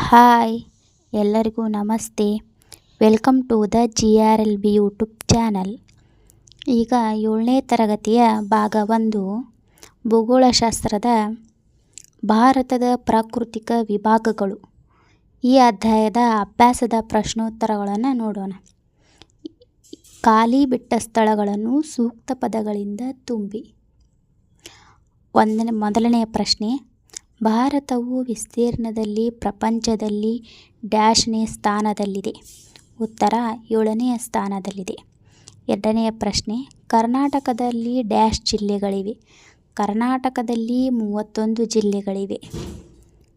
Hi, ಎಲ್ಲರಿಗೂ ನಮಸ್ತೆ. Welcome to the G R L B YouTube channel. ಈಗ ಏಳನೇ ತರಗತಿಯ ಭಾಗ ಒಂದು, ಭೂಗೋಳಶಾಸ್ತ್ರದ ಭಾರತದ ಪ್ರಾಕೃತಿಕ ವಿಭಾಗಗಳು. ಈ ಅಧ್ಯಾಯದ ಅಭ್ಯಾಸದ ಪ್ರಶ್ನೋತ್ತರಗಳನ್ನು ನೋಡೋಣ. ಖಾಲಿ ಬಿಟ್ಟ ಸ್ಥಳಗಳನ್ನು ಸೂಕ್ತ ಪದಗಳಿಂದ ತುಂಬಿ. ಒಂದನೇ, ಮೊದಲನೆಯ ಪ್ರಶ್ನೆ ಭಾರತವು ವಿಸ್ತೀರ್ಣದಲ್ಲಿ ಪ್ರಪಂಚದಲ್ಲಿ ಡ್ಯಾಶ್ನೇ ಸ್ಥಾನದಲ್ಲಿದೆ. ಉತ್ತರ ಏಳನೆಯ ಸ್ಥಾನದಲ್ಲಿದೆ. ಎರಡನೆಯ ಪ್ರಶ್ನೆ, ಕರ್ನಾಟಕದಲ್ಲಿ ಡ್ಯಾಶ್ ಜಿಲ್ಲೆಗಳಿವೆ. ಕರ್ನಾಟಕದಲ್ಲಿ ಮೂವತ್ತೊಂದು ಜಿಲ್ಲೆಗಳಿವೆ.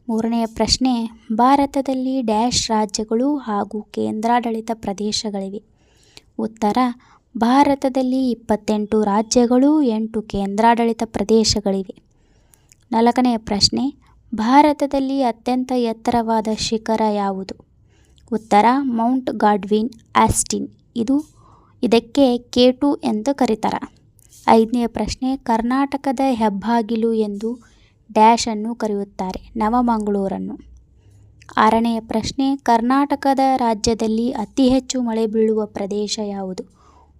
ಮೂರನೆಯ ಪ್ರಶ್ನೆ, ಭಾರತದಲ್ಲಿ ಡ್ಯಾಶ್ ರಾಜ್ಯಗಳು ಹಾಗೂ ಕೇಂದ್ರಾಡಳಿತ ಪ್ರದೇಶಗಳಿವೆ. ಉತ್ತರ, ಭಾರತದಲ್ಲಿ ಇಪ್ಪತ್ತೆಂಟು ರಾಜ್ಯಗಳು, ಎಂಟು ಕೇಂದ್ರಾಡಳಿತ ಪ್ರದೇಶಗಳಿವೆ. ನಾಲ್ಕನೆಯ ಪ್ರಶ್ನೆ, ಭಾರತದಲ್ಲಿ ಅತ್ಯಂತ ಎತ್ತರವಾದ ಶಿಖರ ಯಾವುದು? ಉತ್ತರ, ಮೌಂಟ್ ಗಾಡ್ವಿನ್, ಆಸ್ಟಿನ್. ಇದು ಇದಕ್ಕೆ ಕೆ ಟು ಎಂದು ಕರೀತಾರೆ. ಐದನೆಯ ಪ್ರಶ್ನೆ, ಕರ್ನಾಟಕದ ಹೆಬ್ಬಾಗಿಲು ಎಂದು ಡ್ಯಾಶನ್ನು ಕರೆಯುತ್ತಾರೆ, ನವಮಂಗಳೂರನ್ನು. ಆರನೆಯ ಪ್ರಶ್ನೆ, ಕರ್ನಾಟಕದ ರಾಜ್ಯದಲ್ಲಿ ಅತಿ ಹೆಚ್ಚು ಮಳೆ ಬೀಳುವ ಪ್ರದೇಶ ಯಾವುದು?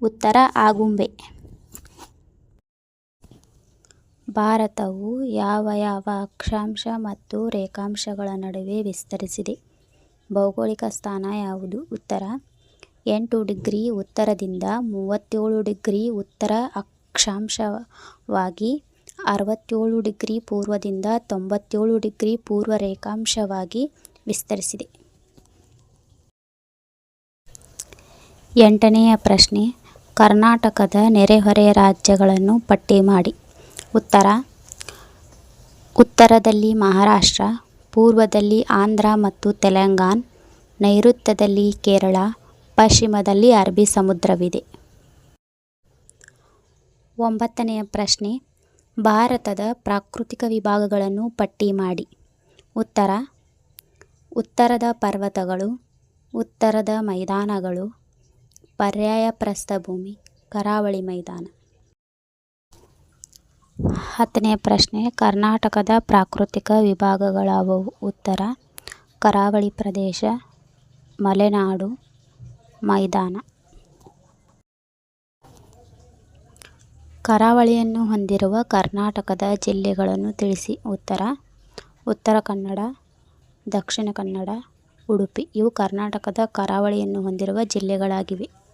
ಉತ್ತರ, ಆಗುಂಬೆ. ಭಾರತವು ಯಾವ ಯಾವ ಅಕ್ಷಾಂಶ ಮತ್ತು ರೇಖಾಂಶಗಳ ನಡುವೆ ವಿಸ್ತರಿಸಿದೆ? ಭೌಗೋಳಿಕ ಸ್ಥಾನ ಯಾವುದು? ಉತ್ತರ. ಎಂಟು ಡಿಗ್ರಿ ಉತ್ತರದಿಂದ ಮೂವತ್ತೇಳು ಡಿಗ್ರಿ ಉತ್ತರ ಅಕ್ಷಾಂಶವಾಗಿ, ಅರವತ್ತೇಳು ಡಿಗ್ರಿ ಪೂರ್ವದಿಂದ ತೊಂಬತ್ತೇಳು ಡಿಗ್ರಿ ಪೂರ್ವ ರೇಖಾಂಶವಾಗಿ ವಿಸ್ತರಿಸಿದೆ. ಎಂಟನೆಯ ಪ್ರಶ್ನೆ. ಕರ್ನಾಟಕದ ನೆರೆಹೊರೆಯ ರಾಜ್ಯಗಳನ್ನು ಪಟ್ಟಿ ಮಾಡಿ. ಉತ್ತರ. ಉತ್ತರದಲ್ಲಿ ಮಹಾರಾಷ್ಟ್ರ, ಪೂರ್ವದಲ್ಲಿ ಆಂಧ್ರ ಮತ್ತು ತೆಲಂಗಾಣ, ನೈಋತ್ಯದಲ್ಲಿ ಕೇರಳ, ಪಶ್ಚಿಮದಲ್ಲಿ ಅರಬ್ಬಿ ಸಮುದ್ರವಿದೆ. ಒಂಬತ್ತನೆಯ ಪ್ರಶ್ನೆ, ಭಾರತದ ಪ್ರಾಕೃತಿಕ ವಿಭಾಗಗಳನ್ನು ಪಟ್ಟಿ ಮಾಡಿ. ಉತ್ತರ, ಉತ್ತರದ ಪರ್ವತಗಳು, ಉತ್ತರದ ಮೈದಾನಗಳು ಪರ್ಯಾಯ ಪ್ರಸ್ಥಭೂಮಿ ಕರಾವಳಿ ಮೈದಾನ. ಹತ್ತನೆಯ ಪ್ರಶ್ನೆ, ಕರ್ನಾಟಕದ ಪ್ರಾಕೃತಿಕ ವಿಭಾಗಗಳಾವವು? ಉತ್ತರ, ಕರಾವಳಿ ಪ್ರದೇಶ, ಮಲೆನಾಡು, ಮೈದಾನ. ಕರಾವಳಿಯನ್ನು ಹೊಂದಿರುವ ಕರ್ನಾಟಕದ ಜಿಲ್ಲೆಗಳನ್ನು ತಿಳಿಸಿ. ಉತ್ತರ ಉತ್ತರ ಕನ್ನಡ, ದಕ್ಷಿಣ ಕನ್ನಡ, ಉಡುಪಿ. ಇವು ಕರ್ನಾಟಕದ ಕರಾವಳಿಯನ್ನು ಹೊಂದಿರುವ ಜಿಲ್ಲೆಗಳಾಗಿವೆ.